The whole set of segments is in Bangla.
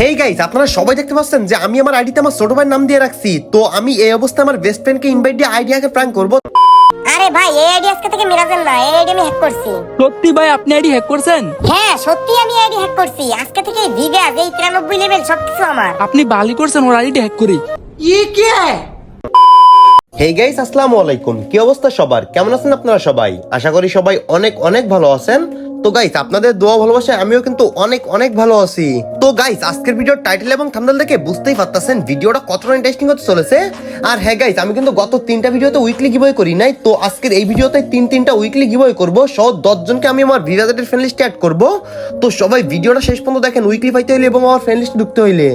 হেই গাইস আপনারা সবাই দেখতে পাচ্ছেন যে আমি আমার আইডিতে আমার ছোট ভাইয়ের নাম দিয়ে রাখছি। তো আমি এই অবস্থায় আমার বেস্ট ফ্রেন্ডকে ইনভাইট দিয়ে আইডিয়াকে প্র্যাঙ্ক করব। আরে ভাই এই আইডি আজকে থেকে মিরাজের না এই আইডি আমি হ্যাক করছি। সত্যি ভাই আপনি আইডি হ্যাক করছেন? হ্যাঁ সত্যি আমি আইডি হ্যাক করছি। আজকে থেকে এই ভিগাস এই তিরানব্বই লেভেল সবকিছু আমার। আপনি বালি করছেন ওর আইডি হ্যাক করে। হেই গাইস আসসালামু আলাইকুম। কি অবস্থা সবার? কেমন আছেন আপনারা সবাই? আশা করি সবাই অনেক অনেক ভালো আছেন। তো গাইস আপনাদের দোয়া ভালোবাসায় আমিও কিন্তু অনেক অনেক ভালো আছি। তো গাইস আজকের ভিডিওর টাইটেল এবং থাম্বনেল দেখে বুঝতেই পারতাছেন ভিডিওটা কতটা ইন্টারেস্টিং হতে চলেছে। আর হ্যাঁ গাইস আমি কিন্তু গত তিনটা ভিডিওতে উইকলি গিভওয়ে করি নাই, তো আজকের এই ভিডিওতে তিন, তিনটা উইকলি গিভওয়ে করব। সহ জনকে আমি আমার ভিভাজেটের ফ্রেন্ড লিস্টে অ্যাড করব। তো সবাই ভিডিওটা শেষ পর্যন্ত দেখেন উইকলি পাইতে হইলে এবং আমার ফ্রেন্ড লিস্টে ঢুকতে হইলে।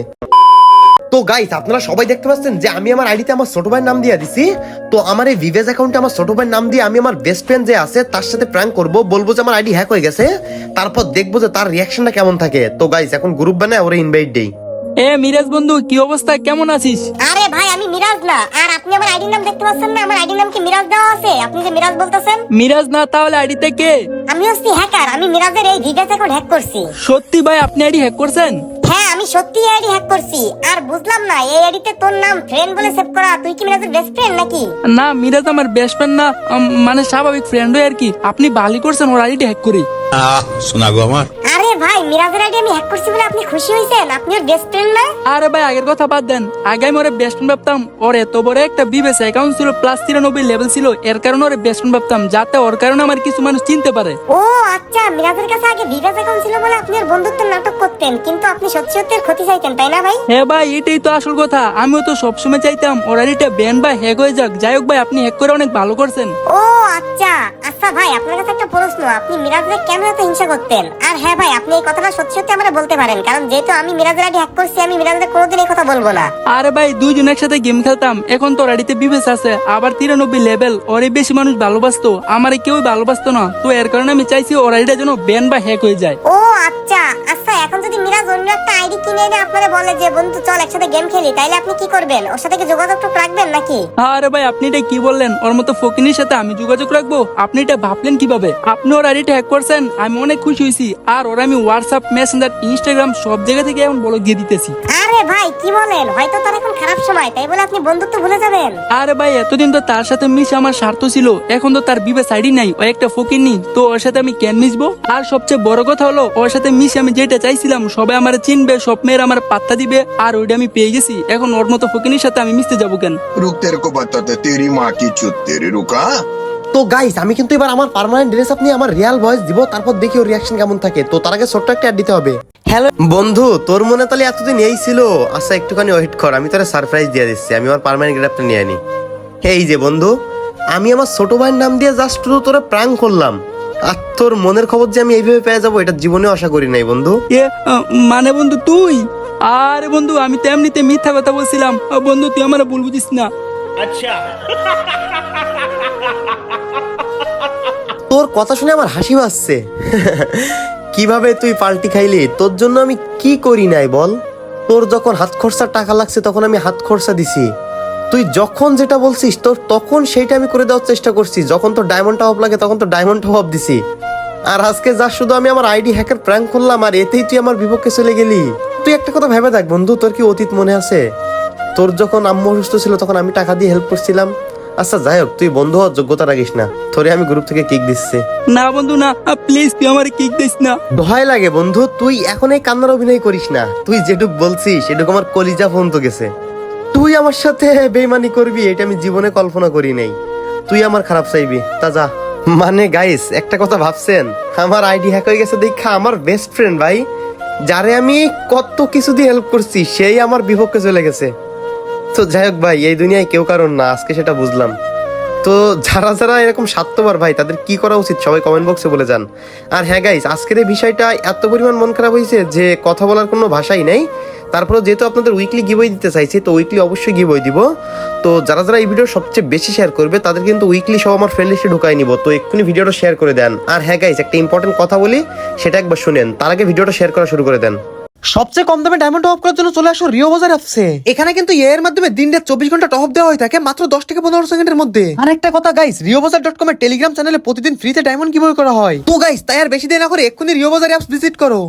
তো গাইস আপনারা সবাই দেখতে পাচ্ছেন যে আমি আমার আইডিতে আমার ছোট ভাইয়ের নাম দিয়ে দিছি। তো আমার এই ভিভেজ অ্যাকাউন্টে আমার ছোট ভাইয়ের নাম দিয়ে আমি আমার বেস্ট ফ্রেন্ড যে আছে তার সাথে প্র্যাঙ্ক করব বলব যে আমার আইডি হ্যাক হয়ে গেছে। তারপর দেখব যে তার রিয়াকশনটা কেমন থাকে। তো গাইস এখন গ্রুপ বানায় ওরে ইনভাইট দেই। এ মিরাজ বন্ধু কি অবস্থা? কেমন আছিস? আরে ভাই আমি মিরাজ না। আর আপনি আমার আইডি নাম দেখতে পাচ্ছেন না? আমার আইডি নাম কি মিরাজ দেওয়া আছে? আপনি যে মিরাজ বলতেছেন? মিরাজ না তাহলে আইডিতে কে? আমি হচ্ছি হ্যাকার আমি মিরাজের এই ভিগাস অ্যাকাউন্ট হ্যাক করছি। সত্যি ভাই আপনি আইডি হ্যাক করছেন? আমি সত্যি আইডি হ্যাক করছি। আর বুঝলাম না এই আইডিতে তোর নাম ফ্রেন্ড বলে সেভ করা তুই কি মিরাজের বেস্ট ফ্রেন্ড নাকি? না মিরাজ আমার বেস্ট ফ্রেন্ড না মানে স্বাভাবিক ফ্রেন্ড আর কি। আপনি বালি করছেন ওর আইডি হ্যাক করে। আহ শোনা গো আমার। ভাই মিরাজের আইডি আমি হ্যাক করছি বলে আপনি খুশি হয়েছেন আপনি ওর বেস্ট ফ্রেন্ড না? আরে ভাই আগের কথা বাদ দেন। আগে আমি ওরে বেস্ট ফ্রেন্ড ভাবতাম। ওর এত বড় একটা বিবেস অ্যাকাউন্ট ছিল প্লাস তিরানব্বই লেভেল ছিল। এর কারণে ওরে বেস্ট ফ্রেন্ড ভাবতাম যাতে ওর কারণে আমার কিছু মানুষ চিনতে পারে। ও আচ্ছা মিরাজের কাছে আগে ভিগাস অ্যাকাউন্ট ছিল বলে আপনি ওর বন্ধুত্বের নাটক করতেন। কিন্তু আপনি সত্যি সত্যি ওর ক্ষতি চাইতেন তাই না ভাই? হ্যাঁ ভাই এটাই তো আসল কথা। আমিও তো সবসময় চাইতাম ওর আইডিটা ব্যান বা হ্যাক হয়ে যাক। যাই হোক ভাই আপনি হ্যাক করে অনেক ভালো করছেন। ও আচ্ছা। আচ্ছা ভাই আপনার কাছে একটা প্রশ্ন। আপনি মিরাজের কেন এত হিংসা করতেন। আর হ্যাঁ ভাই আপনি এই কথাটা সত্যি সত্যি আমরা বলতে পারেন কারণ যেহেতু আমি মিরাজের আইডি হ্যাক করছি আমি মিরাজের কোনোদিন এই কথা বলব না। আরে ভাই দুইজন একসাথে গেম খেলতাম এখন তো আইডিতে বিবেচ আছে আবার তিরানব্বই লেভেল ওরে বেশি মানুষ ভালোবাসতো আমারে কেউ ভালোবাসতো না তো এর কারণে আমি চাইছি ওর আইডিটা যেন ব্যান বা হ্যাক হয়ে যায়। ও আইডি কিনে এনে আপনারা বলে যে বন্ধু চল একসাথে গেম খেলি তাইলে আপনি কি করবেন? ওর সাথে কি যোগাযোগটা রাখবেন নাকি? আরে ভাই আপনি এটা কি বললেন? ওর মতো ফকিনের সাথে আমি যোগাযোগ রাখব? আপনি এটা ভাবলেন কীভাবে? আপনি ওর আইডিটা হ্যাক করছেন আমি অনেক খুশি হয়েছি। আর ওর আমি হোয়াটসঅ্যাপ মেসেঞ্জার ইনস্টাগ্রাম সব জায়গা থেকে এখন বলো দিয়ে দিতেছি। আরে ভাই কি বলেন হয়তো তার এখন খারাপ সময় তাই বলে আপনি বন্ধুত্ব ভুলে যাবেন আরে ভাই এতদিন তো তার সাথে মিশে আমার স্বার্থ ছিল এখন তো তার বিবে সাইডই নাই ও একটা ফকির নি তো ওর সাথে আমি কেন মিশবো আর সবচেয়ে বড় কথা হলো ওর সাথে মিশে আমি যেটা চাইছিলাম সবাই আমার চিনবে সব মেয়ের আমার পাত্তা দিবে আর ওইটা আমি পেয়ে গেছি এখন ওর মতো ফকিনের সাথে আমি মিশতে যাবো কেন रुक तेरे को बताते तेरी माँ की चुत तेरी रुका তো গাইস আমি কিন্তু এবার আমার পার্মানেন্ট ড্রেস আপনি আমার রিয়াল ভয়েস দিব তারপর দেখি ওর রিয়াকশন কেমন থাকে তো তার আগে ছোট্ট একটা অ্যাড দিতে হবে হ্যালো বন্ধু তোর মনে তাহলে এতদিন এই ছিল? আচ্ছা একটুখানি ওয়েট কর আমি তোরা সারপ্রাইজ দিয়ে দিচ্ছি। আমি আমার পার্মানেন্ট গ্রাফটা নিয়ে আনি এই যে বন্ধু আমি আমার ছোট ভাইয়ের নাম দিয়ে জাস্ট শুধু তোরা প্রাং করলাম। আর তোর মনের খবর যে আমি এইভাবে পেয়ে যাব এটা জীবনে আশা করি নাই বন্ধু। এ মানে বন্ধু তুই? আরে বন্ধু আমি তো এমনিতে মিথ্যা কথা বলছিলাম। বন্ধু তুই আমার ভুল বুঝিস না। আচ্ছা। তোর কথা শুনে আমার হাসি পাচ্ছে কীভাবে তুই পাল্টি খাইলি? তোর জন্য আমি কি করি নাই বল? তোর যখন হাত খরচার টাকা লাগছে, তখন আমি হাত খরচা দিছি। তুই যখন যেটা বলছিস, তোর তখন সেইটা আমি করে দেওয়ার চেষ্টা করছি। যখন তোর ডায়মন্ড অফ লাগে, তখন তো ডায়মন্ড অফ দিছি। আর আজকে যা শুধু আমি আমার আইডি হ্যাকের প্র্যাঙ্ক করলাম, আর এতেই তুই আমার বিপক্ষে চলে গেলি। তুই একটা কথা ভেবে দেখ বন্ধু, তোর কি অতীত মনে আছে? তোর যখন আম্মু অসুস্থ ছিল, তখন আমি টাকা দিয়ে হেল্প করছিলাম। আচ্ছা যাই হোক তুই বন্ধু হওয়ার যোগ্যতা রাখিস না। তোরে আমি গ্রুপ থেকে কিক দিচ্ছি। না বন্ধু না প্লিজ তুই আমার কিক দিস না। ভয় লাগে বন্ধু তুই এখন এই কান্নার অভিনয় করিস না। তুই যেটুক বলছিস সেটুক আমার কলিজা ফোন তো গেছে। তুই আমার সাথে বেইমানি করবি এটা আমি জীবনে কল্পনা করি নাই। তুই আমার খারাপ চাইবি। তা যা। মানে গাইস একটা কথা ভাবছেন আমার আইডি হ্যাক হয়ে গেছে দেখা আমার বেস্ট ফ্রেন্ড ভাই যারে আমি কত কিছু দিয়ে হেল্প করছি সেই আমার বিপক্ষে চলে গেছে। তো যাই হোক ভাই, এই দুনিয়ায় কেউ কারণ না, আজকে সেটা বুঝলাম। তো যারা যারা এরকম স্বার্থবার ভাই, তাদের কি করা উচিত? সবাই কমেন্ট বক্সে বলে যান। আর হ্যাঁ গাইস আজকের এই বিষয়টা এত পরিমাণ মন খারাপ হয়েছে যে কথা বলার কোনো ভাষাই নেই। তারপরে যেহেতু আপনাদের উইকলি গিবই দিতে চাইছি, তো উইকলি অবশ্যই গিবই দিব। তো যারা যারা এই ভিডিও সবচেয়ে বেশি শেয়ার করবে, তাদের কিন্তু উইকলি সব আমার ফ্রেন্ড লিস্টে ঢুকাই নিব। তো এক্ষুনি ভিডিওটা শেয়ার করে দেন। আর হ্যাঁ গাইজ একটা ইম্পর্টেন্ট কথা বলি, সেটা একবার শুনেন। তার আগে ভিডিওটা শেয়ার করা শুরু করে দেন। সবচেয়ে কম দামে ডায়মন্ড টপ করার জন্য চলে আসো রিও বাজার অ্যাপসে এখানে কিন্তু এর মাধ্যমে দিন রাত চব্বিশ ঘণ্টা টপ দেওয়া হয়ে থাকে মাত্র দশ থেকে পনেরো সেকেন্ডের মধ্যে। আর একটা কথা গাইস রিও বাজার ডট কমের টেলিগ্রাম চ্যানেলে প্রতিদিন ফ্রিতে ডায়মন্ড কীভাবে করা হয়। তো গাইস তাই আর বেশি দেরি না করে এক্ষুনি রিও বাজার অ্যাপস ভিজিট করো।